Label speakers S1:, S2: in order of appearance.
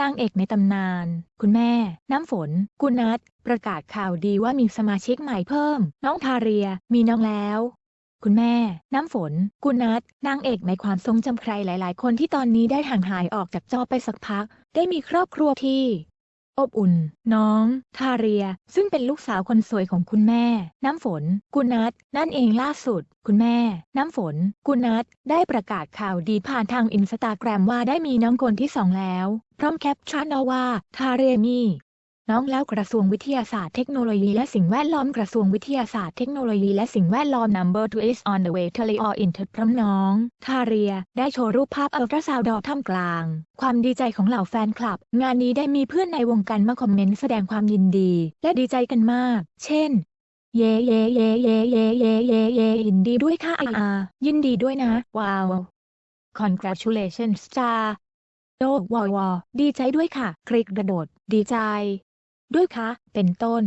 S1: นางเอกในตำนาน คุณแม่ น้ำฝน กุนัทประกาศข่าวดีว่ามีสมาชิกใหม่เพิ่ม น้องทาเรีย มีน้องแล้ว คุณแม่ น้ำฝน กุนัทนางเอกในความทรงจำใครหลาย ๆ คนที่ตอนนี้ได้ห่างหายออกจากจอไปสักพัก ได้มีครอบครัวที่ อบอุ่น น้อง ทาเรีย ซึ่งเป็นลูกสาวคนสวยของคุณแม่ น้ำฝน กุนัทนั่นเองล่าสุด คุณแม่ น้ำฝน กุนัทได้ประกาศข่าวดีผ่านทางอินสตาแกรมว่าได้มีน้องคนที่สองแล้ว พร้อมแคปชั่นเอาว่า ทาเรียมี น้องแล้วกระทรวงวิทยาศาสตร์เทคโนโลยีและสิ่งแวดล้อมกระทรวงวิทยาศาสตร์เทคโนโลยีและสิ่งแวดล้อม number two is on the way ทะเลออินเทอร์พร้อมน้อง ทาเรีย ได้โชว์รูปภาพอัลตราซาวด์ท่ามกลาง ความดีใจของเหล่าแฟนคลับ งานนี้ได้มีเพื่อนในวงการมาคอมเมนต์แสดงความยินดี และดีใจกันมาก เช่น เย่เย่เย่เย่เย่เย่เย่เย่ยินดีด้วยค่ะอาอายินดีด้วยนะ ว้าว congratulations จ้าโดวอวอดีใจด้วยค่ะ คลิกกระโดด ดีใจ ด้วยคะ เป็นต้น